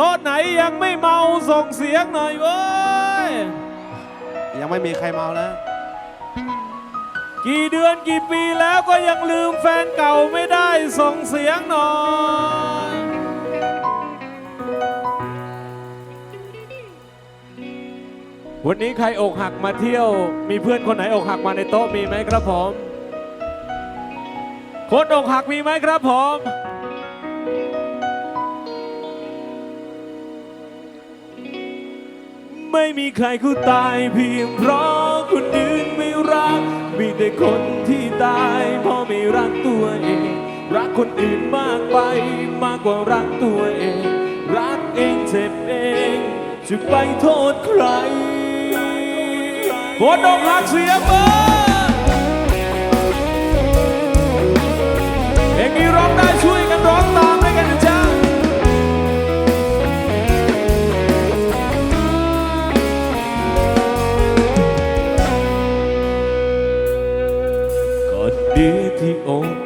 โต๊ะไหนยังไม่เมาส่งเสียงหน่อยเว้ย ยังไม่มีใครเมาแล้ว กี่เดือนกี่ปีแล้วก็ยังลืมแฟนเก่าไม่ได้ส่งเสียงหน่อยวันนี้ใครอกหักมาเที่ยว มีเพื่อนคนไหนอกหักมาในโต๊ะมีไหมครับผม คนอกหักมีไหมครับผม ไม่มีใครเขาตายเพียงเพราะคนอื่นไม่รัก มีแต่คนที่ตายเพราะไม่รักตัวเอง รักคนอื่นมากไปมากกว่ารักตัวเอง รักเองเจ็บเอง จะไปโทษใครโคตรอกรักเสียเบอ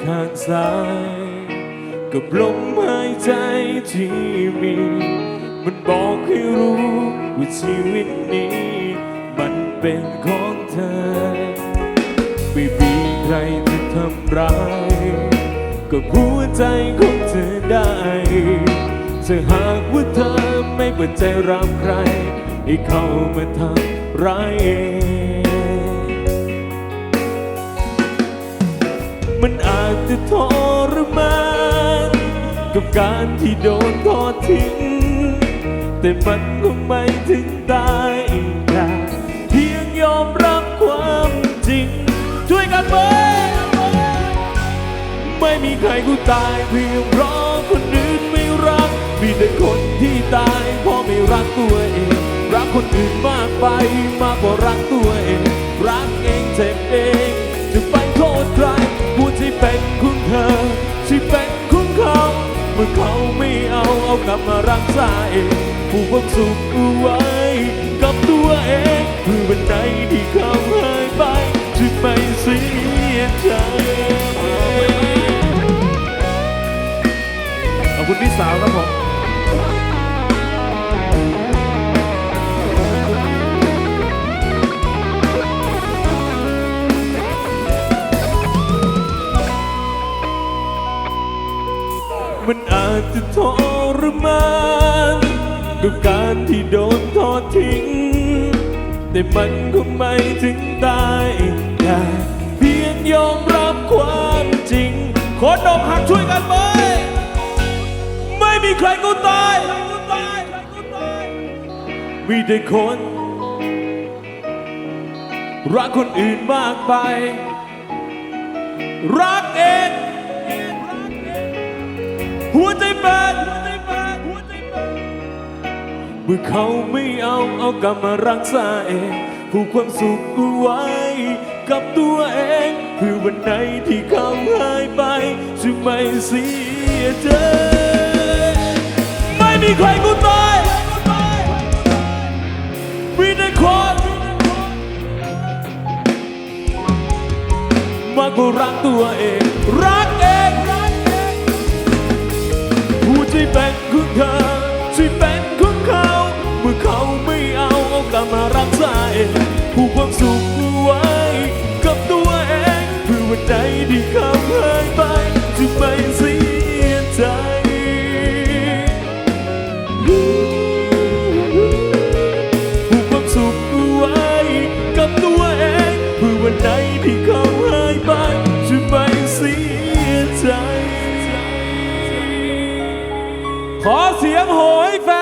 ข้างซ้ายกับลมหายใจที่มี มันบอกให้รู้ว่าชีวิตนี้ มันเป็นของเธอ ไม่มีใครจะทำร้ายกับหัวใจของเธอได้ถ้าหากว่าเธอไม่เปิดใจรับใคร ให้เข้ามาทำร้ายเอง การที่โดนทอดทิ้ง แต่มันคงไม่ถึงตายแค่เพียงยอมรับความจริง ช่วยกันเว้ยไม่มีใครกูตายเพียงเพราะคนอื่นไม่รัก มีแต่คนที่ตายเพราะไม่รักตัวเอง รักคนอื่นมากไปมากกว่ารักตัวเอง รักเองเจ็บเอง ไว้ กับตัวเองเพื่อวันไหนที่เขาหายไปจะไม่เสียใจขอบคุณพี่สาวครับผมมันอาจจะทรมาน กับการที่โดนทอดทิ้ง แต่มันคงไม่ถึงตายแค่เพียงยอมรับความจริงคนอกหักช่วยกันไหมไม่มีใครกูตาย มีแต่คน รักคนอื่นมากไป รักเองหัวใจแบน เขาไม่เอาเอากลับมารักษาเอง ผูกความสุขเอาไว้ กับตัวเองเพื่อวันไหนที่เขาหายไปจะไม่เสียใจ ไม่มีใครกูตายมีแต่คนมากกว่ารักตัวเอง รักเองผู้ที่เป็นของเธอที่เป็ มารักษาเองผู้ความสุขไว้กับตัวเองเพื่อวันไหนที่เขาหายไปจะไม่เสียใจผู้ความสุขไว้กับตัวเองเพื่อวันไหนที่เขาหายไปจะไม่เสียใจ ขอเสียงโหยแฟน